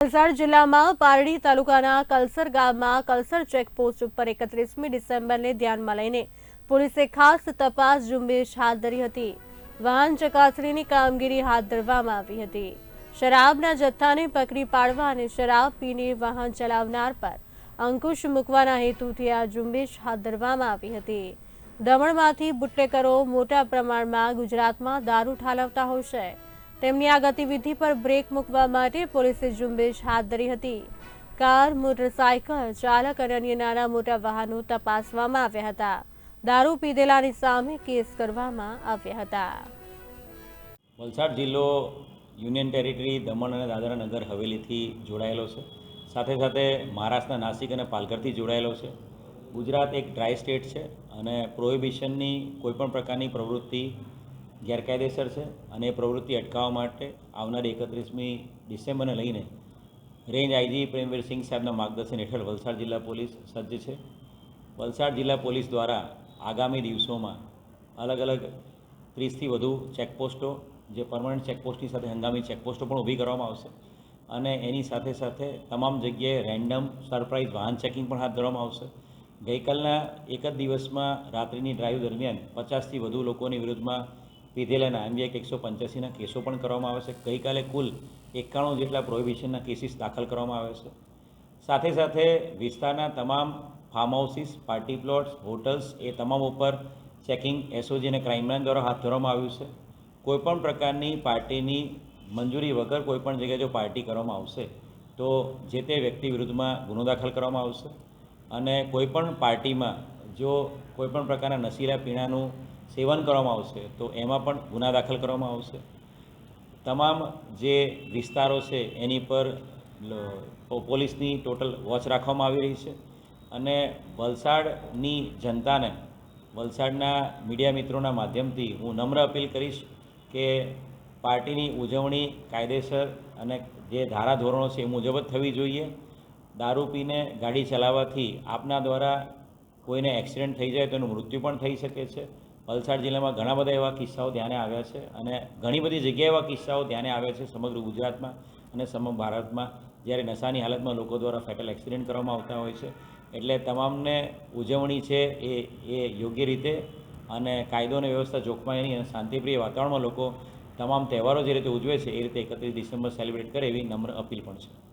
વલસાડ જિલ્લામાં પારડી તાલુકાના કલસર ગામમાં કલસર ચેકપોસ્ટ ઉપર એકત્રીસમી ડિસેમ્બરને ધ્યાનમાં લઈને પોલીસે ખાસ તપાસ ઝુંબેશ હાથ ધરી હતી. વાહન ચકાસણીની કામગીરી હાથ ધરવામાં આવી હતી. શરાબના જથ્થાને પકડી પાડવા અને શરાબ પીને વાહન ચલાવનાર પર અંકુશ મૂકવાના હેતુથી આ ઝુંબેશ હાથ ધરવામાં આવી હતી. દમણમાંથી બુટલેકરો મોટા પ્રમાણમાં ગુજરાતમાં દારૂ ઠાલવતા હોય છે. તેમની આ ગતિવિધિ પર બ્રેક મૂકવા માટે પોલીસે ઝુંબેશ હાથ ધરી હતી. કાર, મોટરસાયકલ ચાલક અને અન્ય નાના મોટા વાહનો તપાસવામાં આવ્યા હતા. દારૂ પીધેલાની સામે કેસ કરવામાં આવ્યા હતા. વલસાડ જિલ્લો યુનિયન ટેરિટરી દમણ અને દાદરા નગર હવેલીથી જોડાયેલો છે. સાથે સાથે મહારાષ્ટ્રના નાસિક અને પાલઘરથી જોડાયેલો છે. ગુજરાત એક ડ્રાય સ્ટેટ છે અને પ્રોહિબિશનની કોઈપણ પ્રકારની પ્રવૃત્તિ ગેરકાયદેસર છે અને એ પ્રવૃત્તિ અટકાવવા માટે આવનારી એકત્રીસમી ડિસેમ્બરને લઈને રેન્જ આઈજી પ્રેમવીર સિંહ સાહેબના માર્ગદર્શન હેઠળ વલસાડ જિલ્લા પોલીસ સજ્જ છે. વલસાડ જિલ્લા પોલીસ દ્વારા આગામી દિવસોમાં અલગ અલગ ત્રીસથી વધુ ચેકપોસ્ટો, જે પરમનન્ટ ચેકપોસ્ટની સાથે હંગામી ચેકપોસ્ટો પણ ઊભી કરવામાં આવશે અને એની સાથે સાથે તમામ જગ્યાએ રેન્ડમ સરપ્રાઇઝ વાહન ચેકિંગ પણ હાથ ધરવામાં આવશે. ગઈકાલના એક જ દિવસમાં રાત્રિની ડ્રાઈવ દરમિયાન પચાસથી વધુ લોકોની વિરુદ્ધમાં પીધેલાના એક એકસો પંચ્યાસીના કેસો પણ કરવામાં આવે છે. ગઈકાલે કુલ એકાણું જેટલા પ્રોહિબિશનના કેસીસ દાખલ કરવામાં આવે છે. સાથે સાથે વિસ્તારના તમામ farm houses party plots hotels એ તમામ ઉપર ચેકિંગ એસઓજી અને ક્રાઇમ બ્રાન્ચ દ્વારા હાથ ધરવામાં આવ્યું છે. કોઈપણ પ્રકારની પાર્ટીની મંજૂરી વગર કોઈપણ જગ્યાએ જો પાર્ટી કરવામાં આવશે, તો જે તે વ્યક્તિ વિરુદ્ધમાં ગુનો દાખલ કરવામાં આવશે. અને કોઈપણ પાર્ટીમાં જો કોઈપણ પ્રકારના નશીલા પીણાનું સેવન કરવામાં આવશે, તો એમાં પણ ગુના દાખલ કરવામાં આવશે. તમામ જે વિસ્તારો છે, એની પર પોલીસની ટોટલ વોચ રાખવામાં આવી રહી છે. અને વલસાડની જનતાને, વલસાડના મીડિયા મિત્રોના માધ્યમથી હું નમ્ર અપીલ કરીશ કે પાર્ટીની ઉજવણી કાયદેસર અને જે ધારાધોરણો છે, એ મુજબ જ થવી જોઈએ. દારૂ પીને ગાડી ચલાવવાથી આપના દ્વારા કોઈને એક્સિડન્ટ થઈ જાય તો એનું મૃત્યુ પણ થઈ શકે છે. વલસાડ જિલ્લામાં ઘણા બધા એવા કિસ્સાઓ ધ્યાને આવ્યા છે અને ઘણી બધી જગ્યાએ એવા કિસ્સાઓ ધ્યાને આવ્યા છે સમગ્ર ગુજરાતમાં અને સમગ્ર ભારતમાં, જ્યારે નશાની હાલતમાં લોકો દ્વારા ફેટલ એક્સિડન્ટ કરવામાં આવતા હોય છે. એટલે તમામને ઉજવણી છે એ એ યોગ્ય રીતે અને કાયદો અને વ્યવસ્થા જોખમાયની અને શાંતિપ્રિય વાતાવરણમાં લોકો તમામ તહેવારો જે રીતે ઉજવે છે એ રીતે એકત્રીસ ડિસેમ્બર સેલિબ્રેટ કરે એવી નમ્ર અપીલ પણ છે.